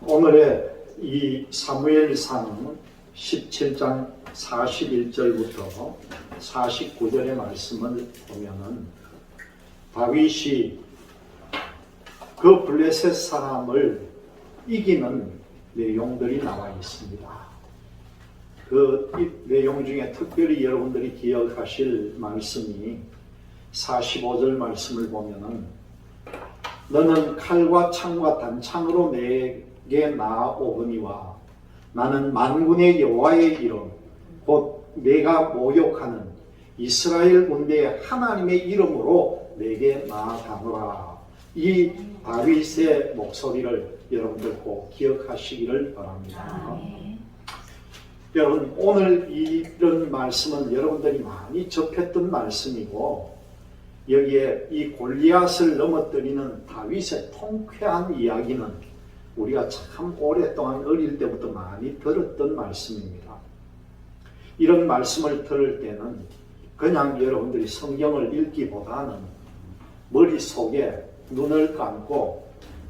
오늘의 이 사무엘상 17장 41절부터 49절의 말씀을 보면은 다윗이 그 블레셋 사람을 이기는 내용들이 나와 있습니다. 그이 내용 중에 특별히 여러분들이 기억하실 말씀이 45절 말씀을 보면은 너는 칼과 창과 단창으로 내 게 나아오거니와 나는 만군의 여호와의 이름 곧 내가 모욕하는 이스라엘 군대의 하나님의 이름으로 내게 나아가노라 이 다윗의 목소리를 여러분들 꼭 기억하시기를 바랍니다. 여러분 오늘 이런 말씀은 여러분들이 많이 접했던 말씀이고 여기에 이 골리앗을 넘어뜨리는 다윗의 통쾌한 이야기는 우리가 참 오랫동안 어릴 때부터 많이 들었던 말씀입니다. 이런 말씀을 들을 때는 그냥 여러분들이 성경을 읽기보다는 머릿속에 눈을 감고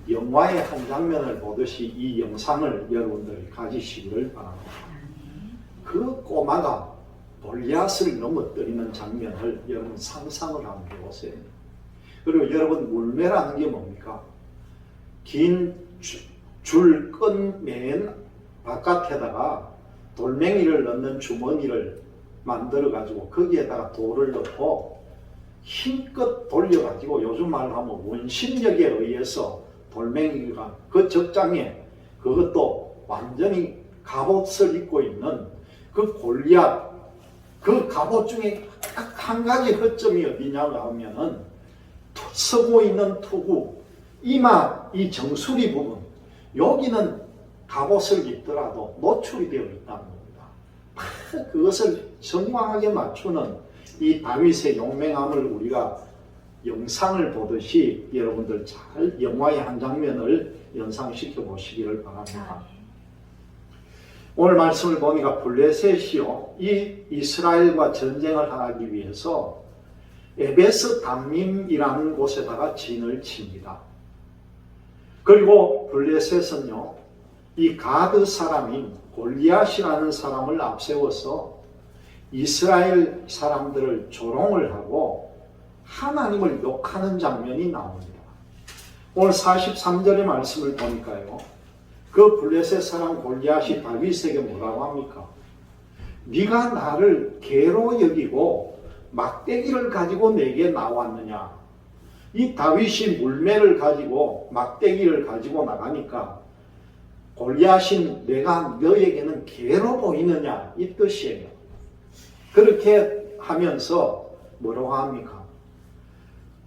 영화의 한 장면을 보듯이 이 영상을 여러분들이 가지시기를 바랍니다. 그 꼬마가 골리앗을 넘어뜨리는 장면을 여러분 상상을 한번 해보세요. 그리고 여러분 물매라는 게 뭡니까? 긴 줄 끈 맨 바깥에다가 돌멩이를 넣는 주머니를 만들어 가지고 거기에다가 돌을 넣고 힘껏 돌려 가지고 요즘 말로 하면 원심력에 의해서 돌멩이가 그 적장에 그것도 완전히 갑옷을 입고 있는 그 골리앗 그 갑옷 중에 딱 한 가지 허점이 어디냐고 하면은 투- 서고 있는 투구 이마 이 정수리 부분 여기는 갑옷을 입더라도 노출이 되어 있다는 겁니다. 딱 그것을 정확하게 맞추는 이 다윗의 용맹함을 우리가 영상을 보듯이 여러분들 잘 영화의 한 장면을 연상시켜 보시기를 바랍니다. 오늘 말씀을 보니까 블레셋이요 이 이스라엘과 전쟁을 하기 위해서 에베스 담림이라는 곳에다가 진을 칩니다. 그리고 블레셋은요 이 가드 사람인 골리앗이라는 사람을 앞세워서 이스라엘 사람들을 조롱을 하고 하나님을 욕하는 장면이 나옵니다. 오늘 43절의 말씀을 보니까요. 그 블레셋 사람 골리앗이 다윗에게 뭐라고 합니까? 네가 나를 개로 여기고 막대기를 가지고 내게 나왔느냐? 이 다윗이 물매를 가지고 막대기를 가지고 나가니까 골리앗인 내가 너에게는 개로 보이느냐 이 뜻이에요. 그렇게 하면서 뭐라고 합니까?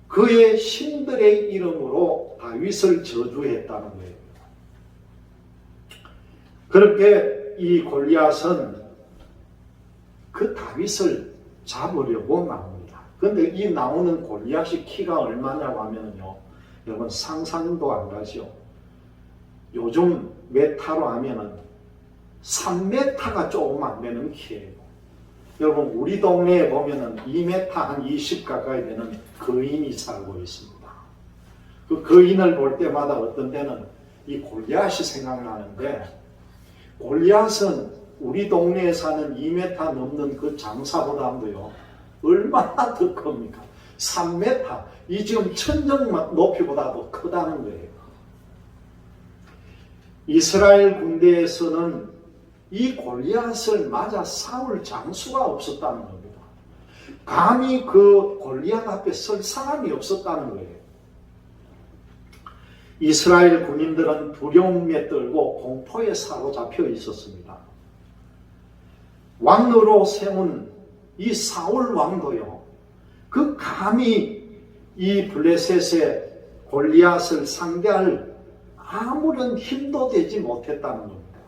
그의 신들의 이름으로 다윗을 저주했다는 거예요. 그렇게 이 골리앗은 그 다윗을 잡으려고 나옵니다. 그런데 이 나오는 골리앗이 키가 얼마냐고 하면요. 여러분 상상도 안 가죠. 요즘 메타로 하면은 3메타가 조금 안 되는 키예요. 여러분 우리 동네에 보면은 2m 한20 가까이 되는 거인이 살고 있습니다. 그 거인을 볼 때마다 어떤 때는 이 골리앗이 생각나는데 골리앗은 우리 동네에 사는 2m 넘는 그 장사보다도요 얼마나 더 큽니까? 3m 이 지금 천정 높이보다도 크다는 거예요. 이스라엘 군대에서는 이 골리앗을 맞아 싸울 장수가 없었다는 겁니다. 감히 그 골리앗 앞에 설 사람이 없었다는 거예요. 이스라엘 군인들은 두려움에 떨고 공포에 사로잡혀 있었습니다. 왕으로 세운 이 사울 왕도요. 그 감히 이 블레셋의 골리앗을 상대할 아무런 힘도 되지 못했다는 겁니다.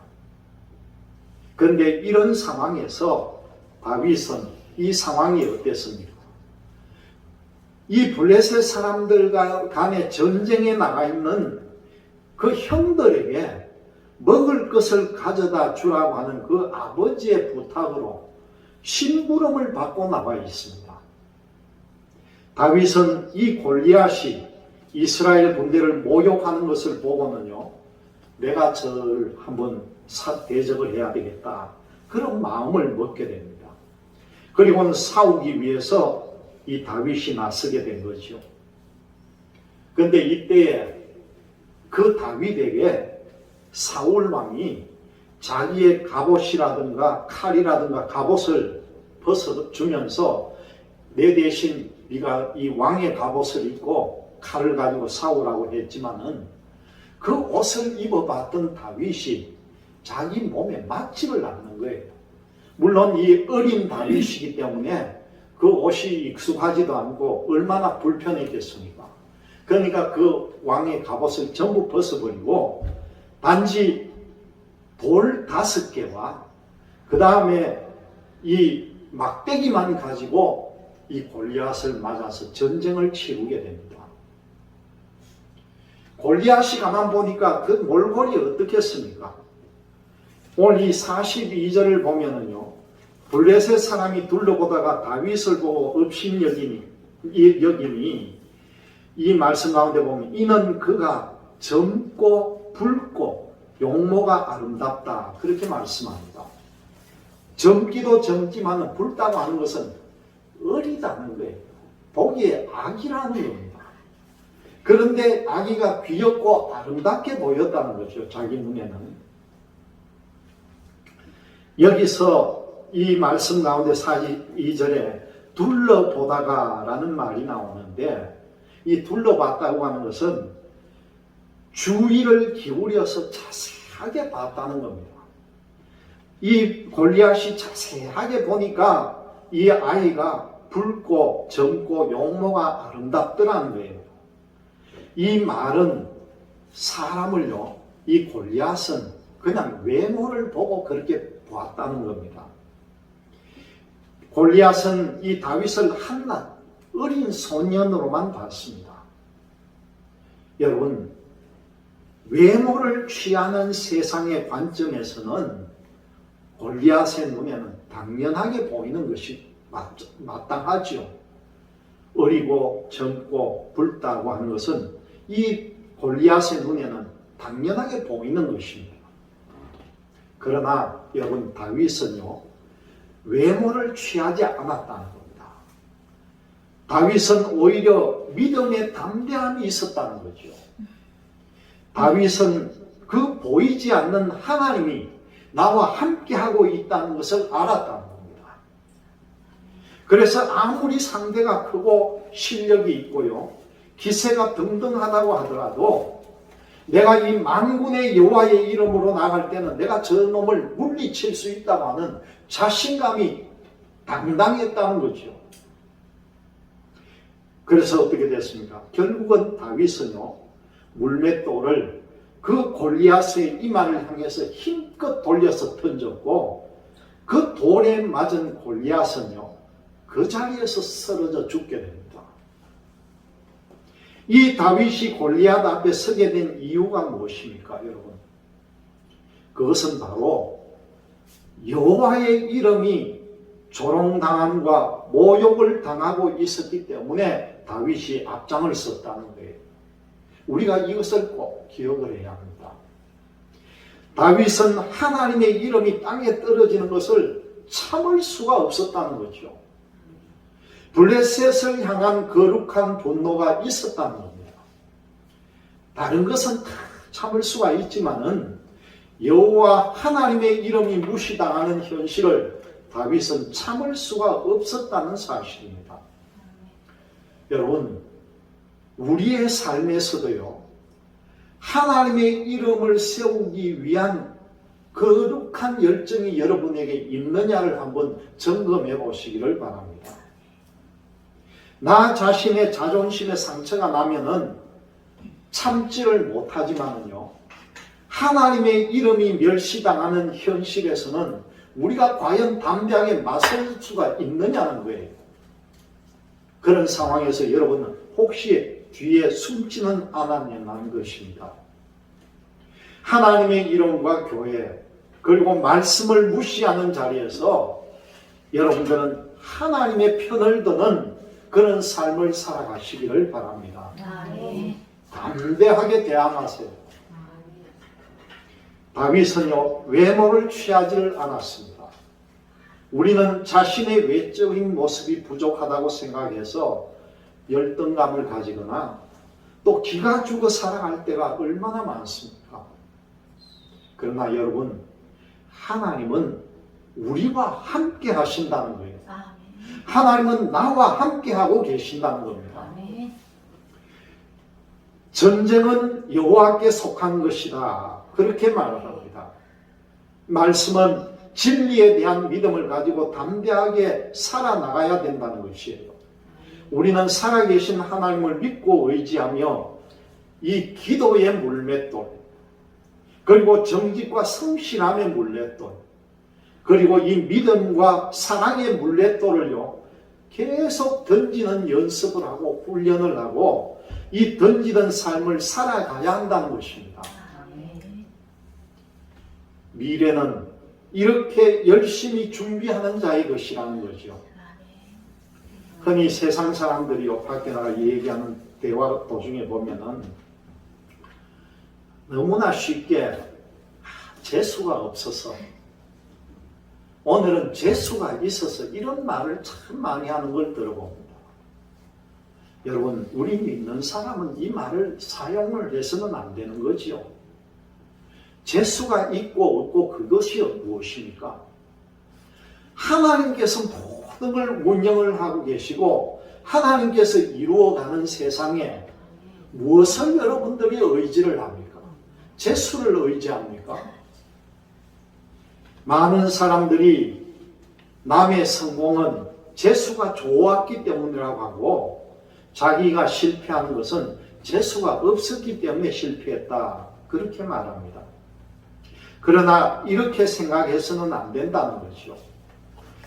그런데 이런 상황에서 다윗은 이 상황이 어땠습니까? 이 블레셋 사람들과 간의 전쟁에 나가 있는 그 형들에게 먹을 것을 가져다 주라고 하는 그 아버지의 부탁으로 심부름을 받고 나와 있습니다. 다윗은 이 골리앗이 이스라엘 군대를 모욕하는 것을 보고는요, 내가 저를 한번 사, 대적을 해야 되겠다. 그런 마음을 먹게 됩니다. 그리고는 싸우기 위해서 이 다윗이 나서게 된 거죠. 근데 이때에 그 다윗에게 사울 왕이 자기의 갑옷이라든가 칼이라든가 갑옷을 벗어 주면서 내 대신 네가 이 왕의 갑옷을 입고 칼을 가지고 싸우라고 했지만은 그 옷을 입어봤던 다윗이 자기 몸에 맞지를 않는 거예요. 물론 이 어린 다윗이기 때문에 그 옷이 익숙하지도 않고 얼마나 불편했겠습니까? 그러니까 그 왕의 갑옷을 전부 벗어버리고 단지 돌 다섯 개와 그 다음에 이 막대기만 가지고 이 골리앗을 맞아서 전쟁을 치르게 됩니다. 골리앗이 가만 보니까 그 몰골이 어떻겠습니까? 오늘 이 42절을 보면은요, 블레셋 사람이 둘러보다가 다윗을 보고 업신 여기니, 이- 여기니, 이 말씀 가운데 보면, 이는 그가 젊고 붉고 용모가 아름답다. 그렇게 말씀합니다. 젊기도 젊지만 붉다고 하는 것은 어리다는 거예요. 보기에 악이라는 겁니다. 그런데 아기가 귀엽고 아름답게 보였다는 거죠. 자기 눈에는. 여기서 이 말씀 가운데 42절에 둘러보다가 라는 말이 나오는데 이 둘러봤다고 하는 것은 주의를 기울여서 자세하게 봤다는 겁니다. 이 골리앗이 자세하게 보니까 이 아이가 붉고 젊고 용모가 아름답더라는 거예요. 이 말은 사람을요, 이 골리앗은 그냥 외모를 보고 그렇게 보았다는 겁니다. 골리앗은 이 다윗을 한낱 어린 소년으로만 봤습니다. 여러분, 외모를 취하는 세상의 관점에서는 골리앗의 눈에는 당연하게 보이는 것이 맞, 마땅하죠. 어리고 젊고 붉다고 하는 것은 이 골리앗의 눈에는 당연하게 보이는 것입니다. 그러나 여러분 다윗은요 외모를 취하지 않았다는 겁니다. 다윗은 오히려 믿음의 담대함이 있었다는 거죠. 다윗은 그 보이지 않는 하나님이 나와 함께하고 있다는 것을 알았다는 겁니다. 그래서 아무리 상대가 크고 실력이 있고요, 기세가 등등하다고 하더라도 내가 이 만군의 여호와의 이름으로 나갈 때는 내가 저 놈을 물리칠 수 있다고 하는 자신감이 당당했다는 거죠. 그래서 어떻게 됐습니까? 결국은 다윗은요, 물맷돌을 그 골리앗의 이마를 향해서 힘껏 돌려서 던졌고 그 돌에 맞은 골리앗은요 그 자리에서 쓰러져 죽게 됩니다. 이 다윗이 골리앗 앞에 서게 된 이유가 무엇입니까, 여러분? 그것은 바로 여호와의 이름이 조롱당함과 모욕을 당하고 있었기 때문에 다윗이 앞장을 섰다는 거예요. 우리가 이것을 꼭 기억을 해야 합니다. 다윗은 하나님의 이름이 땅에 떨어지는 것을 참을 수가 없었다는 거죠. 블레셋을 향한 거룩한 분노가 있었다는 겁니다. 다른 것은 다 참을 수가 있지만은 여호와 하나님의 이름이 무시당하는 현실을 다윗은 참을 수가 없었다는 사실입니다. 여러분, 우리의 삶에서도요, 하나님의 이름을 세우기 위한 거룩한 열정이 여러분에게 있느냐를 한번 점검해 보시기를 바랍니다. 나 자신의 자존심에 상처가 나면은 참지를 못하지만은요, 하나님의 이름이 멸시당하는 현실에서는 우리가 과연 담대하게 맞설 수가 있느냐는 거예요. 그런 상황에서 여러분은 혹시 뒤에 숨지는 않았냐는 것입니다. 하나님의 이름과 교회, 그리고 말씀을 무시하는 자리에서 여러분들은 하나님의 편을 드는 그런 삶을 살아가시기를 바랍니다. 담대하게 대항하세요. 다윗은요 외모를 취하지를 않았습니다. 우리는 자신의 외적인 모습이 부족하다고 생각해서 열등감을 가지거나 또 기가 죽어 살아갈 때가 얼마나 많습니까? 그러나 여러분 하나님은 우리와 함께 하신다는 거예요. 아멘. 하나님은 나와 함께 하고 계신다는 겁니다. 아멘. 전쟁은 여호와께 속한 것이다. 그렇게 말을 합니다. 말씀은 진리에 대한 믿음을 가지고 담대하게 살아나가야 된다는 것이에요. 우리는 살아계신 하나님을 믿고 의지하며 이 기도의 물맷돌, 그리고 정직과 성실함의 물맷돌, 그리고 이 믿음과 사랑의 물맷돌을요, 계속 던지는 연습을 하고 훈련을 하고 이 던지던 삶을 살아가야 한다는 것입니다. 미래는 이렇게 열심히 준비하는 자의 것이라는 거죠. 흔히 세상 사람들이 밖에 나가 얘기하는 대화 도중에 보면은 너무나 쉽게 아, 재수가 없어서 오늘은 재수가 있어서 이런 말을 참 많이 하는 걸 들어봅니다. 여러분, 우리 믿는 사람은 이 말을 사용을 해서는 안 되는 거지요. 재수가 있고 없고 그것이 무엇입니까? 하나님께서 걸 운영을 하고 계시고 하나님께서 이루어가는 세상에 무엇을 여러분들이 의지를 합니까? 재수를 의지합니까? 많은 사람들이 남의 성공은 재수가 좋았기 때문이라고 하고 자기가 실패한 것은 재수가 없었기 때문에 실패했다. 그렇게 말합니다. 그러나 이렇게 생각해서는 안 된다는 거죠.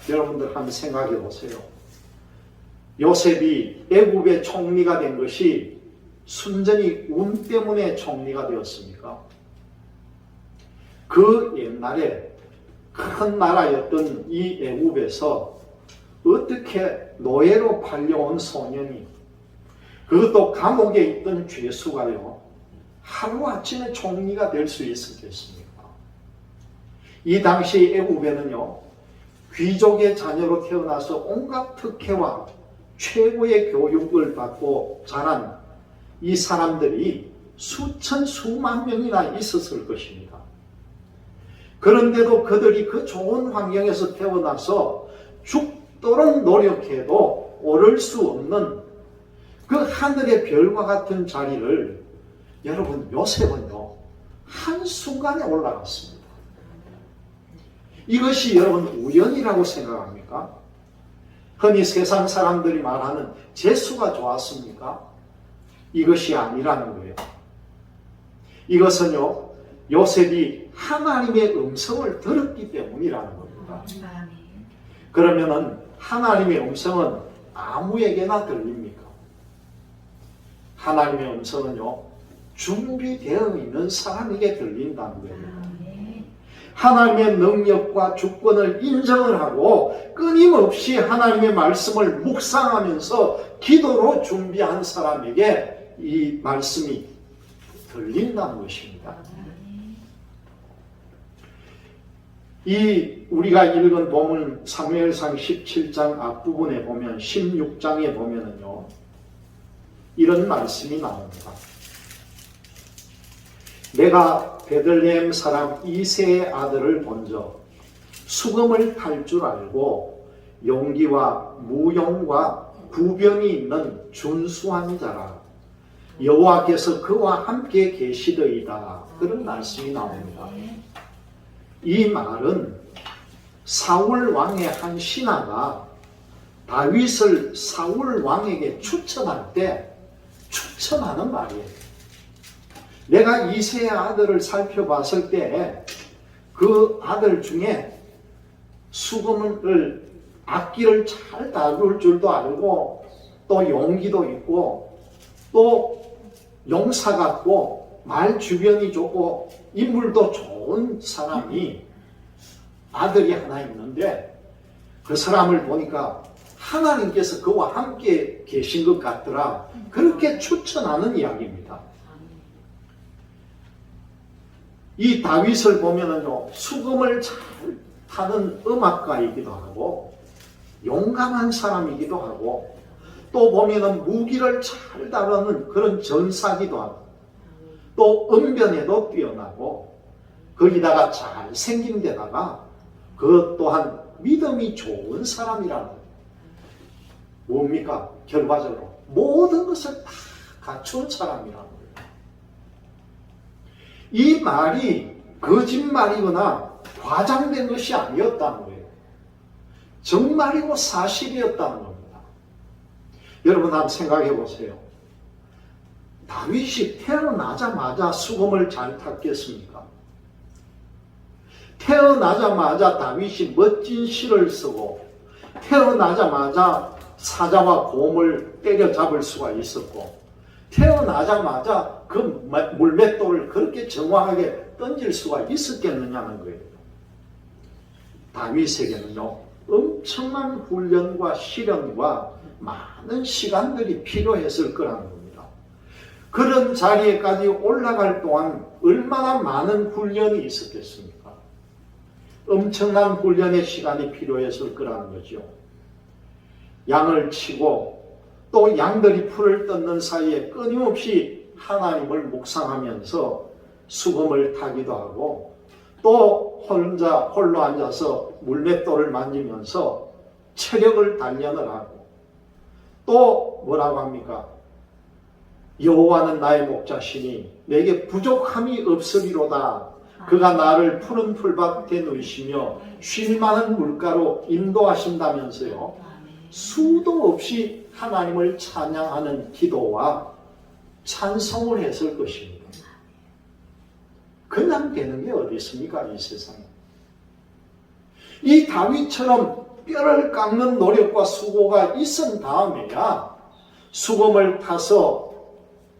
여러분들 한번 생각해 보세요. 요셉이 애굽의 총리가 된 것이 순전히 운 때문에 총리가 되었습니까? 그 옛날에 큰 나라였던 이 애굽에서 어떻게 노예로 팔려온 소년이 그것도 감옥에 있던 죄수가요 하루아침에 총리가 될 수 있었겠습니까? 이 당시 애굽에는요 귀족의 자녀로 태어나서 온갖 특혜와 최고의 교육을 받고 자란 이 사람들이 수천 수만 명이나 있었을 것입니다. 그런데도 그들이 그 좋은 환경에서 태어나서 죽도록 노력해도 오를 수 없는 그 하늘의 별과 같은 자리를 여러분 요셉은요 한순간에 올라갔습니다. 이것이 여러분 우연이라고 생각합니까? 흔히 세상 사람들이 말하는 재수가 좋았습니까? 이것이 아니라는 거예요. 이것은요, 요셉이 하나님의 음성을 들었기 때문이라는 겁니다. 그러면은 하나님의 음성은 아무에게나 들립니까? 하나님의 음성은요, 준비되어 있는 사람에게 들린다는 거예요. 하나님의 능력과 주권을 인정을 하고 끊임없이 하나님의 말씀을 묵상하면서 기도로 준비한 사람에게 이 말씀이 들린다는 것입니다. 이 우리가 읽은 본문 사무엘상 17장 앞부분에 보면 16장에 보면은요. 이런 말씀이 나옵니다. 내가 베들레헴 사람 이세의 아들을 본저 수금을 탈 줄 알고 용기와 무용과 구변이 있는 준수한 자라 여호와께서 그와 함께 계시더이다 그런 말씀이 나옵니다. 이 말은 사울 왕의 한 신하가 다윗을 사울 왕에게 추천할 때 추천하는 말이에요. 내가 이세의 아들을 살펴봤을 때 그 아들 중에 수금을 악기를 잘 다룰 줄도 알고 또 용기도 있고 또 용사 같고 말 주변이 좋고 인물도 좋은 사람이 아들이 하나 있는데 그 사람을 보니까 하나님께서 그와 함께 계신 것 같더라. 그렇게 추천하는 이야기입니다. 이 다윗을 보면은요, 수금을 잘 타는 음악가이기도 하고, 용감한 사람이기도 하고, 또 보면은 무기를 잘 다루는 그런 전사기도 하고, 또 은변에도 뛰어나고, 거기다가 잘 생긴 데다가, 그것 또한 믿음이 좋은 사람이라는. 뭡니까? 결과적으로. 모든 것을 다 갖춘 사람이라는. 이 말이 거짓말이거나 과장된 것이 아니었다는 거예요. 정말이고 사실이었다는 겁니다. 여러분 한번 생각해 보세요. 다윗이 태어나자마자 수금을 잘 탔겠습니까? 태어나자마자 다윗이 멋진 시를 쓰고 태어나자마자 사자와 곰을 때려잡을 수가 있었고 태어나자마자 그 물맷돌을 그렇게 정확하게 던질 수가 있었겠느냐는 거예요. 다윗에게는요 엄청난 훈련과 시련과 많은 시간들이 필요했을 거라는 겁니다. 그런 자리에까지 올라갈 동안 얼마나 많은 훈련이 있었겠습니까? 엄청난 훈련의 시간이 필요했을 거라는 거죠. 양을 치고 또 양들이 풀을 뜯는 사이에 끊임없이 하나님을 묵상하면서 수금을 타기도 하고 또 혼자 홀로 앉아서 물맷돌을 만지면서 체력을 단련을 하고 또 뭐라고 합니까? 여호와는 나의 목자시니 내게 부족함이 없으리로다. 그가 나를 푸른 풀밭에 누이시며 쉴 만한 물가로 인도하신다면서요. 수도 없이 하나님을 찬양하는 기도와 찬송을 했을 것입니다. 그냥 되는 게 어디 있습니까? 이 세상에. 이 다윗처럼 뼈를 깎는 노력과 수고가 있은 다음에야 수금을 타서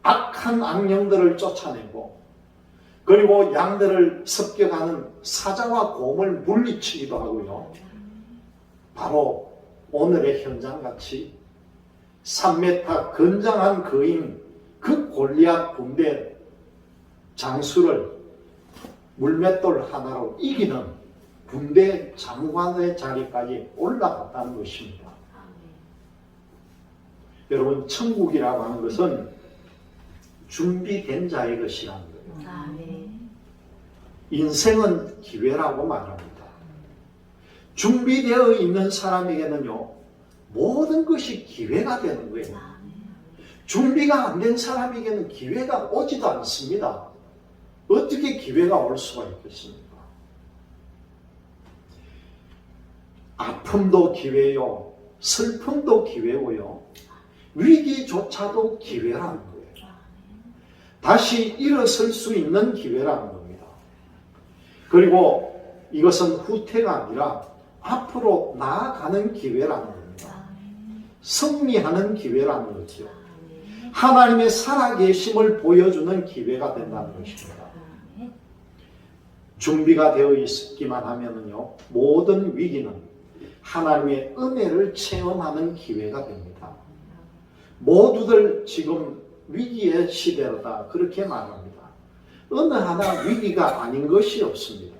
악한 악령들을 쫓아내고 그리고 양들을 습격하는 사자와 곰을 물리치기도 하고요. 바로 오늘의 현장같이 3m 건장한 거인 그 골리앗 군대 장수를 물맷돌 하나로 이기는 군대 장관의 자리까지 올라갔다는 것입니다. 여러분 천국이라고 하는 것은 준비된 자의 것이라는 거예요. 인생은 기회라고 말합니다. 준비되어 있는 사람에게는요, 모든 것이 기회가 되는 거예요. 준비가 안 된 사람에게는 기회가 오지도 않습니다. 어떻게 기회가 올 수가 있겠습니까? 아픔도 기회요, 슬픔도 기회고요, 위기조차도 기회라는 거예요. 다시 일어설 수 있는 기회라는 겁니다. 그리고 이것은 후퇴가 아니라 앞으로 나아가는 기회라는. 승리하는 기회라는 거죠. 하나님의 살아계심을 보여주는 기회가 된다는 것입니다. 준비가 되어 있기만 하면요 모든 위기는 하나님의 은혜를 체험하는 기회가 됩니다. 모두들 지금 위기의 시대다 그렇게 말합니다. 어느 하나 위기가 아닌 것이 없습니다.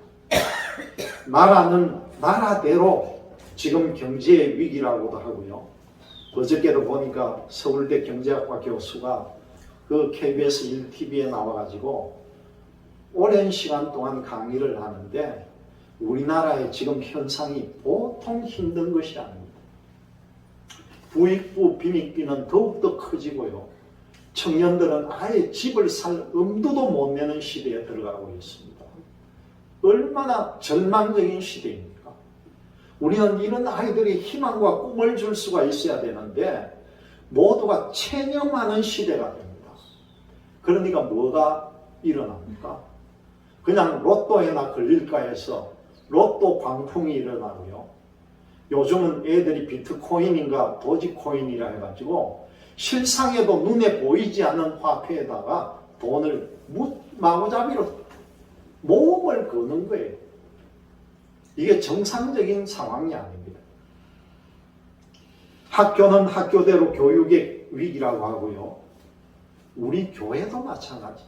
나라는 나라대로 지금 경제의 위기라고도 하고요. 어저께도 보니까 서울대 경제학과 교수가 그 KBS 1TV에 나와가지고 오랜 시간 동안 강의를 하는데 우리나라의 지금 현상이 보통 힘든 것이 아닙니다. 부익부 빈익빈은 더욱더 커지고요. 청년들은 아예 집을 살 엄두도 못 내는 시대에 들어가고 있습니다. 얼마나 절망적인 시대입니까? 우리는 이런 아이들이 희망과 꿈을 줄 수가 있어야 되는데 모두가 체념하는 시대가 됩니다. 그러니까 뭐가 일어납니까? 그냥 로또에나 걸릴까 해서 로또 광풍이 일어나고요. 요즘은 애들이 비트코인인가 도지코인이라 해가지고 실상에도 눈에 보이지 않는 화폐에다가 돈을 마구잡이로 모험을 거는 거예요. 이게 정상적인 상황이 아닙니다. 학교는 학교대로 교육의 위기라고 하고요. 우리 교회도 마찬가지.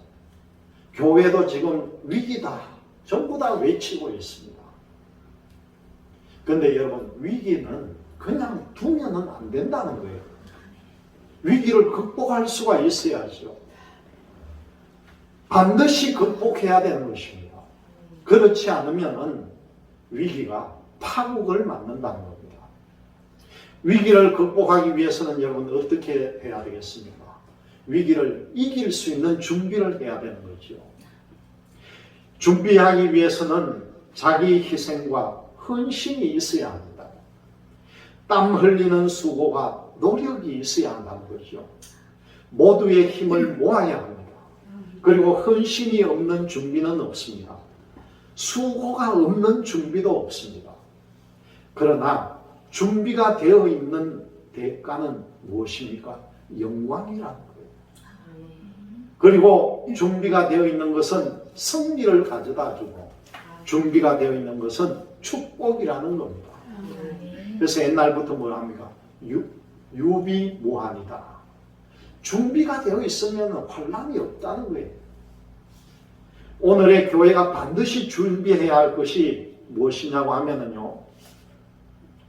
교회도 지금 위기다. 전부 다 외치고 있습니다. 근데 여러분, 위기는 그냥 두면은 안 된다는 거예요. 위기를 극복할 수가 있어야죠. 반드시 극복해야 되는 것입니다. 그렇지 않으면은 위기가 파국을 맞는다는 겁니다. 위기를 극복하기 위해서는 여러분 어떻게 해야 되겠습니까? 위기를 이길 수 있는 준비를 해야 되는 거죠. 준비하기 위해서는 자기 희생과 헌신이 있어야 합니다. 땀 흘리는 수고가 노력이 있어야 한다는 거죠. 모두의 힘을 모아야 합니다. 그리고 헌신이 없는 준비는 없습니다. 수고가 없는 준비도 없습니다. 그러나 준비가 되어 있는 대가는 무엇입니까? 영광이라는 거예요. 그리고 준비가 되어 있는 것은 승리를 가져다 주고 준비가 되어 있는 것은 축복이라는 겁니다. 그래서 옛날부터 뭘 합니까? 유, 유비 무한이다. 준비가 되어 있으면 환란이 없다는 거예요. 오늘의 교회가 반드시 준비해야 할 것이 무엇이냐고 하면은요.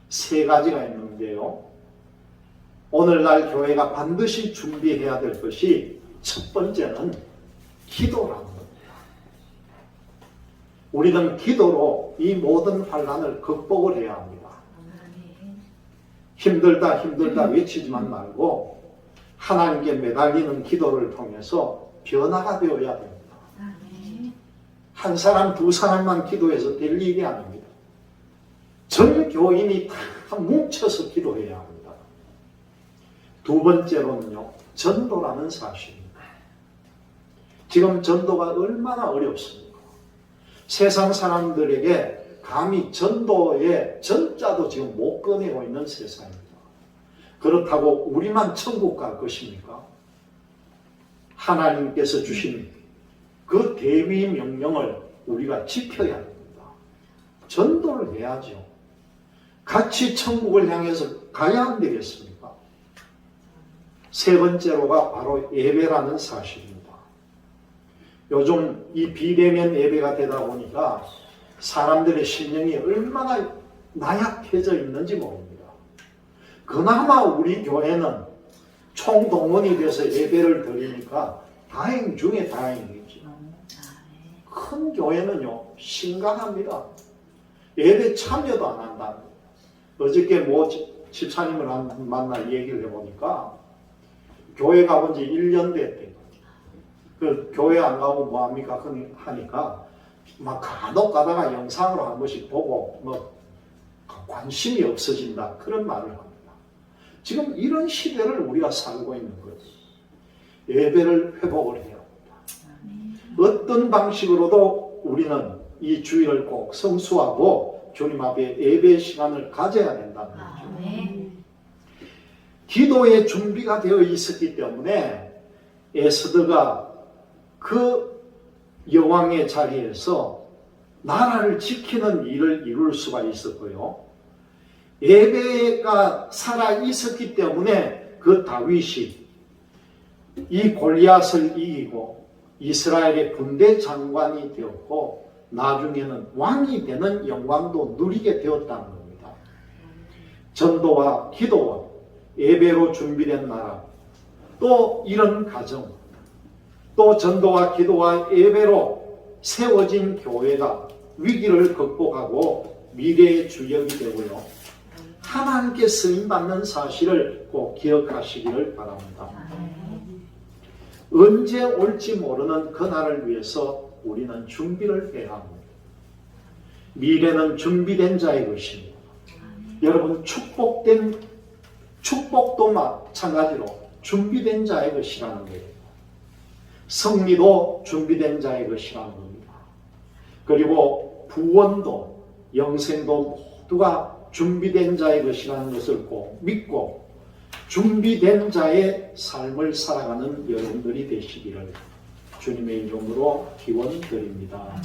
세 가지가 있는데요. 오늘날 교회가 반드시 준비해야 될 것이 첫 번째는 기도라는 겁니다. 우리는 기도로 이 모든 환란을 극복을 해야 합니다. 힘들다 힘들다 외치지만 말고 하나님께 매달리는 기도를 통해서 변화가 되어야 됩니다. 한 사람 두 사람만 기도해서 될 일이 아닙니다. 전 교인이 다 뭉쳐서 기도해야 합니다. 두 번째로는요, 전도라는 사실입니다. 지금 전도가 얼마나 어렵습니까? 세상 사람들에게 감히 전도의 전자도 지금 못 꺼내고 있는 세상입니다. 그렇다고 우리만 천국 갈 것입니까? 하나님께서 주신 그 대위 명령을 우리가 지켜야 됩니다. 전도를 해야죠. 같이 천국을 향해서 가야 안 되겠습니까? 세 번째로가 바로 예배라는 사실입니다. 요즘 이 비대면 예배가 되다 보니까 사람들의 심령이 얼마나 나약해져 있는지 모릅니다. 그나마 우리 교회는 총동원이 돼서 예배를 드리니까 다행 중에 다행이죠. 큰 교회는요, 심각합니다. 예배 참여도 안 한다. 어저께 뭐 집- 집사님을 한- 만나 얘기를 해보니까 교회 가본 지 1년 됐대요. 그 교회 안 가고 뭐 합니까? 그러니- 하니까 막 간혹 가다가 영상으로 한 번씩 보고 뭐 관심이 없어진다. 그런 말을 합니다. 지금 이런 시대를 우리가 살고 있는 거예요. 예배를 회복을 합니다. 어떤 방식으로도 우리는 이 주일을 꼭 성수하고 주님 앞에 예배 시간을 가져야 된다는 거죠. 기도의 준비가 되어 있었기 때문에 에스더가 그 여왕의 자리에서 나라를 지키는 일을 이룰 수가 있었고요. 예배가 살아 있었기 때문에 그 다윗이 이 골리앗을 이기고 이스라엘의 군대 장관이 되었고 나중에는 왕이 되는 영광도 누리게 되었다는 겁니다. 전도와 기도와 예배로 준비된 나라 또 이런 가정 또 전도와 기도와 예배로 세워진 교회가 위기를 극복하고 미래의 주역이 되고요. 하나님께 쓰임받는 사실을 꼭 기억하시기를 바랍니다. 언제 올지 모르는 그날을 위해서 우리는 준비를 해야 합니다. 미래는 준비된 자의 것입니다. 여러분 축복된 축복도 마찬가지로 준비된 자의 것이라는 거예요. 승리도 준비된 자의 것이라는 겁니다. 그리고 부원도 영생도 모두가 준비된 자의 것이라는 것을 꼭 믿고 준비된 자의 삶을 살아가는 여러분들이 되시기를 주님의 이름으로 기원 드립니다.